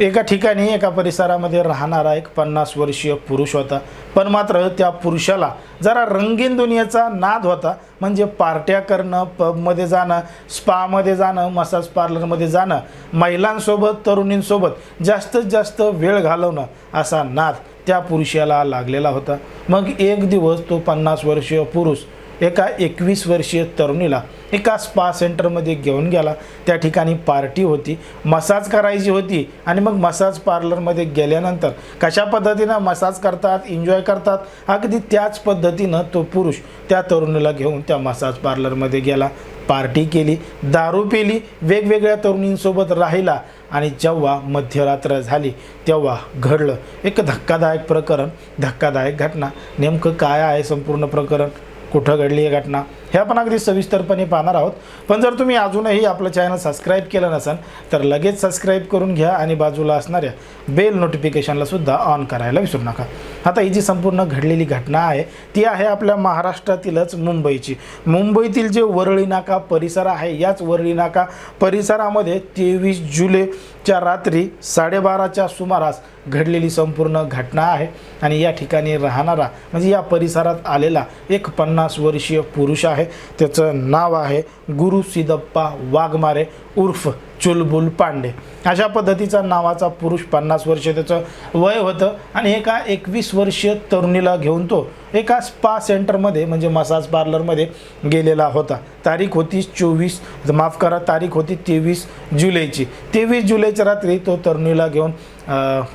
एका ठिकाणी एका परिसरामध्ये राहणारा एक पन्नास वर्षीय पुरुष होता. पण मात्र त्या पुरुषाला जरा रंगीन दुनियेचा नाद होता. म्हणजे पार्ट्या करणं पबमध्ये जाणं स्पामध्ये जाणं मसाज पार्लरमध्ये जाणं महिलांसोबत तरुणींसोबत जास्तीत जास्त वेळ घालवणं असा नाद त्या पुरुषाला लागलेला होता. मग एक दिवस तो पन्नास वर्षीय पुरुष एका एकवीस वर्षीय तरुणीला एका स्पा सेंटरमध्ये घेऊन गेला. त्या ठिकाणी पार्टी होती. मसाज करायची होती आणि मग मसाज पार्लरमध्ये गेल्यानंतर कशा पद्धतीनं मसाज करतात एन्जॉय करतात? अगदी त्याच पद्धतीनं तो पुरुष त्या तरुणीला घेऊन त्या मसाज पार्लरमध्ये गेला. पार्टी केली दारू पिली वेगवेगळ्या तरुणींसोबत राहिला आणि जेव्हा मध्यरात्र झाली तेव्हा घडलं एक धक्कादायक प्रकरण. धक्कादायक घटना. नेमकं काय आहे संपूर्ण प्रकरण? कुठं घडली ही घटना? हे आपण अगदी सविस्तरपणे पाहणार आहोत. पण जर तुम्ही अजूनही आपलं चॅनल सबस्क्राईब केलं नसेल तर लगेच सबस्क्राईब करून घ्या आणि बाजूला असणाऱ्या बेल नोटिफिकेशनला सुद्धा ऑन करायला विसरू नका. आता ही जी संपूर्ण घडलेली घटना आहे ती आहे आपल्या महाराष्ट्रातीलच मुंबईची. मुंबईतील जे वरळी नाका परिसर आहे याच वरळी नाका परिसरामध्ये तेवीस जुलैच्या रात्री साडेबाराच्या सुमारास घडलेली संपूर्ण घटना आहे. आणि या ठिकाणी राहणारा म्हणजे या परिसरात आलेला एक पन्नास वर्षीय पुरुष आहे. त्याचं नाव आहे गुरु सिदप्पा वाघमारे उर्फ. चुलबुल पांडे. अशा पद्धतीचा नावाचा पुरुष पन्नास वर्ष त्याचं वय होतं आणि एका एकवीस वर्षीय तरुणीला घेऊन तो एका स्पा सेंटरमध्ये म्हणजे मसाज पार्लरमध्ये गेलेला होता. तारीख होती चोवीस माफ करा तारीख होती तेवीस जुलैची. तेवीस जुलैच्या रात्री तो तरुणीला घेऊन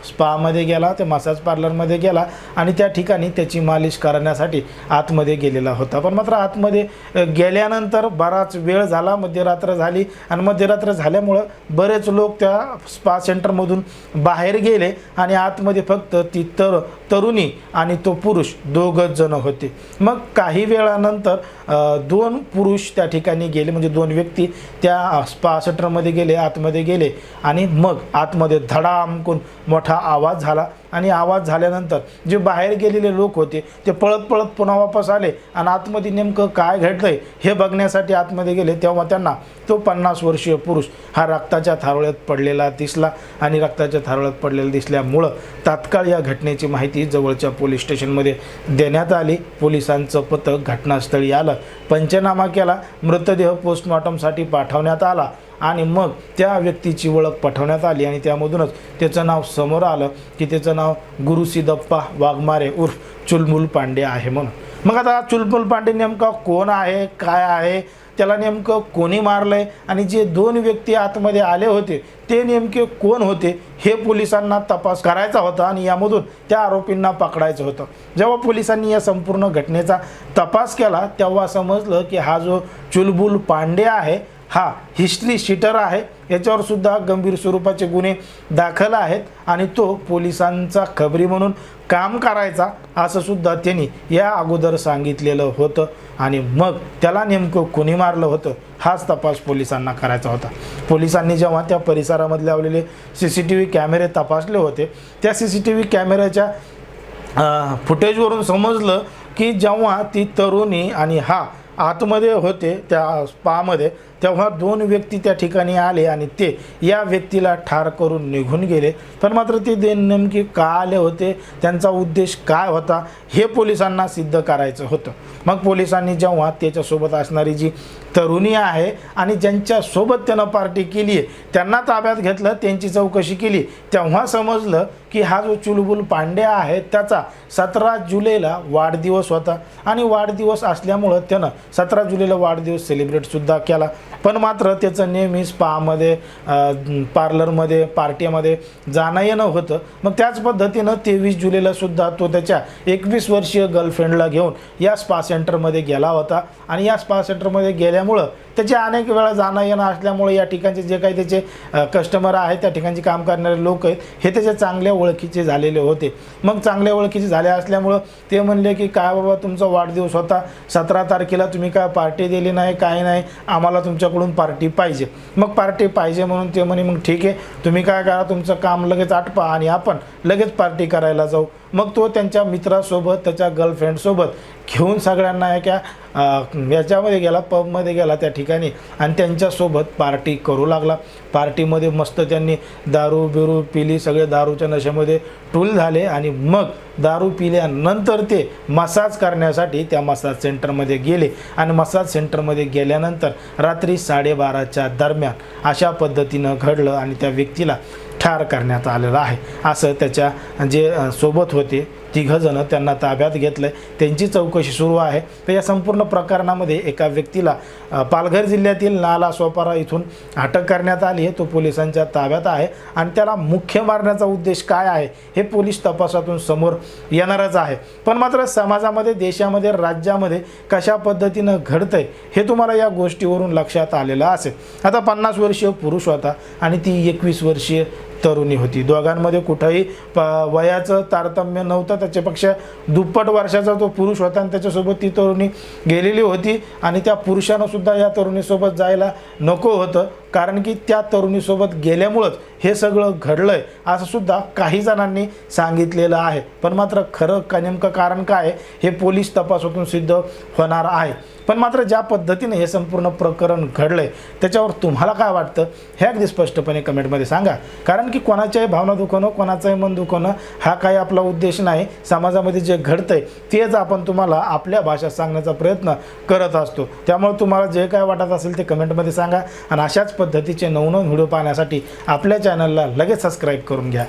स्पामध्ये गेला त्या मसाज पार्लरमध्ये गेला आणि त्या ठिकाणी त्याची मालिश करण्यासाठी आतमध्ये गेलेला होता. पण मात्र आतमध्ये गेल्यानंतर बराच वेळ झाला मध्यरात्र झाली आणि मध्यरात्र झाल्यामुळे बरेच लोक त्या स्पा सेंटरमधून बाहेर गेले आणि आतमध्ये फक्त ती तर तरुणी आणि तो पुरुष दोघंच जण होते. मग काही वेळानंतर दोन पुरुष त्या ठिकाणी गेले म्हणजे दोन व्यक्ती त्या स्पा सेंटरमध्ये गेले आतमध्ये गेले आणि मग आतमध्ये धडामकून मोठा आवाज झाला. आणि आवाज झाल्यानंतर जे बाहेर गेलेले लोक होते ते पळत पळत पुन्हा वापस आले आणि आतमध्ये नेमकं काय घडलं आहे हे बघण्यासाठी आतमध्ये गेले तेव्हा त्यांना तो पन्नास वर्षीय पुरुष हा रक्ताच्या थारोळ्यात पडलेला दिसला आणि रक्ताच्या थारोळ्यात पडलेला दिसल्यामुळं तात्काळ या घटनेची माहिती जवळच्या पोलीस स्टेशनमध्ये देण्यात आली. पोलिसांचं पथक घटनास्थळी आलं पंचनामा केला मृतदेह पोस्टमॉर्टमसाठी पाठवण्यात आला. आणि मग त्या व्यक्तीची ओळख पठवण्यात आली आणि त्यामधूनच त्याचं नाव समोर आलं की त्याचं नाव गुरुसिदप्पा वाघमारे उर्फ चुलमुल पांडे आहे म्हणून. मग आता चुलमुल पांडे नेमका कोण आहे काय आहे त्याला नेमकं कोणी मारलंय आणि जे दोन व्यक्ती आतमध्ये आले होते ते नेमके कोण होते हे पोलिसांना तपास करायचा होता आणि यामधून त्या आरोपींना पकडायचं होतं. जेव्हा पोलिसांनी या संपूर्ण घटनेचा तपास केला तेव्हा समजलं की हा जो चुलबुल पांडे आहे हा हिस्ट्री शीटर आहे. याच्यावर सुद्धा गंभीर स्वरूपाचे गुन्हे दाखल आहेत आणि तो पोलिसांचा खबरी म्हणून काम करायचा असं सुद्धा त्यांनी या अगोदर सांगितलेलं होतं. आणि मग त्याला नेमकं कोणी मारलं होतं? हाच तपास पोलिसांना करायचा होता. पोलिसांनी जेव्हा त्या परिसरामध्ये लावलेले सी सी टी व्ही कॅमेरे तपासले होते त्या सी सी टी व्ही कॅमेऱ्याच्या फुटेजवरून समजलं की जेव्हा ती तरुणी आणि हा आतमध्ये होते त्या स्पामध्ये तेव्हा दोन व्यक्ती त्या ठिकाणी आले आणि ते या व्यक्तीला ठार करून निघून गेले. पण मात्र ते दे नेमके का आले होते? त्यांचा उद्देश काय होता? हे पोलिसांना सिद्ध करायचं होतं. मग पोलिसांनी जेव्हा त्याच्यासोबत असणारी जी तरुणी आहे आणि ज्यांच्यासोबत त्यानं पार्टी केली आहे त्यांना ताब्यात घेतलं त्यांची चौकशी केली तेव्हा समजलं की हा जो चुलबुल पांडे आहे त्याचा सतरा जुलैला वाढदिवस होता. आणि वाढदिवस असल्यामुळं त्यानं सतरा जुलैला वाढदिवस सेलिब्रेटसुद्धा केला. पण मात्र त्याचं नेहमी स्पामध्ये पार्लरमध्ये पार्टीमध्ये जाणं येणं होतं. मग त्याच पद्धतीनं तेवीस जुलैला सुद्धा तो त्याच्या एकवीस वर्षीय गर्लफ्रेंडला घेऊन या स्पा सेंटरमध्ये गेला होता. आणि या स्पा सेंटरमध्ये गेल्यामुळं त्याचे अनेक वेळा जाणं येणं असल्यामुळे या ठिकाणचे जे काही त्याचे कस्टमर आहेत त्या ठिकाणचे काम करणारे लोक आहेत हे त्याच्या चांगल्या ओळखीचे झालेले होते. मग चांगल्या ओळखीचे झाले असल्यामुळं ते म्हणले की काय बाबा तुमचा वाढदिवस होता सतरा तारखेला तुम्ही काय पार्टी दिली नाही काय नाही आम्हाला तुमच्याकडून पार्टी पाहिजे. मग पार्टी पाहिजे म्हणून ते म्हणे मग ठीक आहे तुम्ही काय करा तुमचं काम लगेच आटपा आणि आपण लगेच पार्टी करायला जाऊ. मग तो त्यांच्या मित्रासोबत त्याच्या गर्लफ्रेंडसोबत घेऊन सगळ्यांना एका याच्यामध्ये गेला पबमध्ये गेला त्या ठिकाणी आणि त्यांच्यासोबत पार्टी करू लागला. पार्टीमध्ये मस्त त्यांनी दारू बिरू पिली सगळे दारूच्या नशेमध्ये टूल झाले आणि मग दारू पिल्यानंतर ते मसाज करण्यासाठी त्या मसाज सेंटरमध्ये गेले. आणि मसाज सेंटरमध्ये गेल्यानंतर रात्री साडेबाराच्या दरम्यान अशा पद्धतीनं घडलं आणि त्या व्यक्तीला ठार करण्यात आलेलं आहे. असं त्याच्या जे सोबत होते तिघंजणं त्यांना ताब्यात घेतलं आहे त्यांची चौकशी सुरू आहे. तर या संपूर्ण प्रकरणामध्ये एका व्यक्तीला पालघर जिल्ह्यातील नाला सोपारा इथून अटक करण्यात आली आहे. तो पोलिसांच्या ताब्यात आहे. आणि त्याला मुख्य मारण्याचा उद्देश काय आहे हे पोलीस तपासातून समोर येणारच आहे. पण मात्र समाजामध्ये देशामध्ये राज्यामध्ये कशा पद्धतीनं घडतंय हे तुम्हाला या गोष्टीवरून लक्षात आलेलं असेल. आता पन्नास वर्षीय पुरुष होता आणि ती एकवीस वर्षीय तरुणी होती. दोघांमध्ये कुठंही प वयाचं तारतम्य नव्हतं. त्याच्यापेक्षा दुप्पट वर्षाचा तो पुरुष होता आणि त्याच्यासोबत ती तरुणी गेलेली होती आणि त्या पुरुषानंसुद्धा या तरुणीसोबत जायला नको होतं. कारण की त्या तरुणीसोबत गेल्यामुळंच हे सगळं घडलंय असं सुद्धा काही जणांनी सांगितलेलं आहे. पण मात्र खरं का नेमकं कारण काय हे पोलीस तपासातून सिद्ध होणार आहे. पण मात्र ज्या पद्धतीने हे संपूर्ण प्रकरण घडलं आहे त्याच्यावर तुम्हाला काय वाटतं हे अगदी स्पष्टपणे कमेंटमध्ये सांगा. कारण की कोणाच्याही भावना दुखवणं कोणाचंही मन दुखवणं हा काही आपला उद्देश नाही. समाजामध्ये जे घडतंय तेच आपण तुम्हाला आपल्या भाषेत सांगण्याचा प्रयत्न करत असतो. त्यामुळे तुम्हाला जे काय वाटत असेल ते कमेंटमध्ये सांगा. आणि अशाच पद्धतीचे नवनवीन व्हिडिओ पाहण्यासाठी आपल्या चॅनलला लगेच सबस्क्राईब करून घ्या.